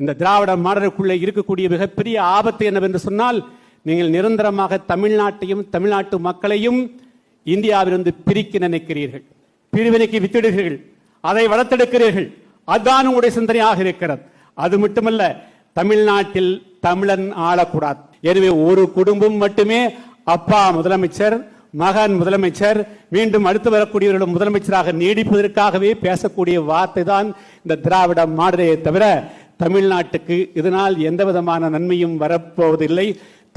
இந்த திராவிட மாடலுக்குள்ளே இருக்கக்கூடிய மிகப்பெரிய ஆபத்து என்னவென்று சொன்னால் நீங்கள் நிரந்தரமாக தமிழ்நாட்டையும் தமிழ்நாட்டு மக்களையும் இந்தியாவிலிருந்து பிரிக்க நினைக்கிறீர்கள். பிரிவினைக்கு வித்திடுகிறீர்கள். அதை வளர்த்தெடுக்கிறீர்கள். அதுதான் உங்களுடைய சிந்தனையாக இருக்கிறது. அது மட்டுமல்ல தமிழ்நாட்டில் தமிழன் ஆளக்கூடாது. எனவே ஒரு குடும்பம் மட்டுமே அப்பா முதலமைச்சர் மகன் முதலமைச்சர் மீண்டும் அடுத்து வரக்கூடியவர்களும் முதலமைச்சராக நீடிப்பதற்காகவே பேசக்கூடிய வார்த்தை தான் இந்த திராவிட மாடலையே தவிர தமிழ்நாட்டுக்கு இதனால் எந்த விதமான நன்மையும் வரப்போவதில்லை.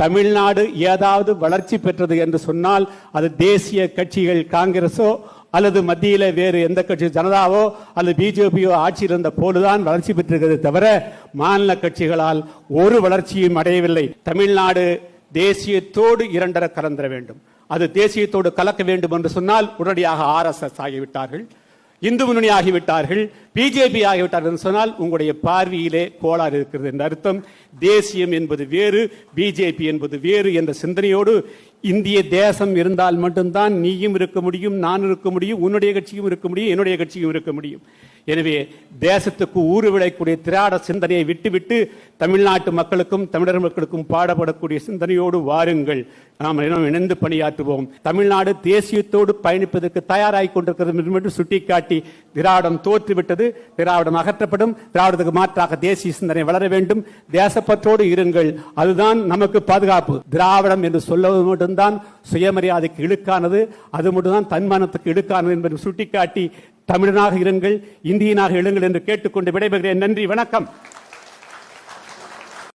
தமிழ்நாடு ஏதாவது வளர்ச்சி பெற்றது என்று சொன்னால் அது தேசிய கட்சிகள் காங்கிரஸோ அல்லது மத்தியில் வேறு எந்த கட்சி ஜனதாவோ அல்லது பிஜேபியோ ஆட்சியில் இருந்த போதுதான் வளர்ச்சி பெற்றிருக்கிறது தவிர மாநில கட்சிகளால் ஒரு வளர்ச்சியும் அடையவில்லை. தமிழ்நாடு தேசியத்தோடு இரண்டர கலந்துர வேண்டும். அது தேசியத்தோடு கலக்க வேண்டும் என்று சொன்னால் உடனடியாக ஆர்எஸ்எஸ் ஆகிவிட்டார்கள். இந்து முன்னணி ஆகிவிட்டார்கள் பிஜேபி ஆகிவிட்டார்கள் என்று சொன்னால் உங்களுடைய பார்வையிலே கோளாறு இருக்கிறது என்ற அர்த்தம். தேசியம் என்பது வேறு பிஜேபி என்பது வேறு என்ற சிந்தனையோடு இந்திய தேசம் இருந்தால் மட்டும்தான் நீயும் இருக்க முடியும் நான் இருக்க முடியும் உன்னுடைய கட்சியும் இருக்க முடியும் என்னுடைய கட்சியும் இருக்க முடியும். எனவே தேசத்துக்கு ஊறு விளையக்கூடிய திராட சிந்தனையை விட்டுவிட்டு தமிழ்நாட்டு மக்களுக்கும் தமிழர் மக்களுக்கும் பாடப்படக்கூடிய சிந்தனையோடு வாருங்கள். நாம் இணைந்து பணியாற்றுவோம். தமிழ்நாடு தேசியத்தோடு பயணிப்பதற்கு தயாராகி கொண்டிருக்கிறது என்று சுட்டிக்காட்டி திராவிடம் தோற்றுவிட்டது திராவிடம் அகற்றப்படும் திராவிடத்துக்கு மாற்றாக தேசிய சிந்தனை வளர வேண்டும். தேசப்பற்றோடு இருங்கள். அதுதான் நமக்கு பாதுகாப்பு. திராவிடம் என்று சொல்வது மட்டும்தான் சுயமரியாதைக்கு இழுக்கானது அது மட்டும்தான் தன்மானத்துக்கு இழுக்கானது என்பதை சுட்டிக்காட்டி தமிழனாக இருங்கள் இந்தியனாக எழுங்கள் என்று கேட்டுக்கொண்டு விடைபெறுகிறேன். நன்றி வணக்கம்.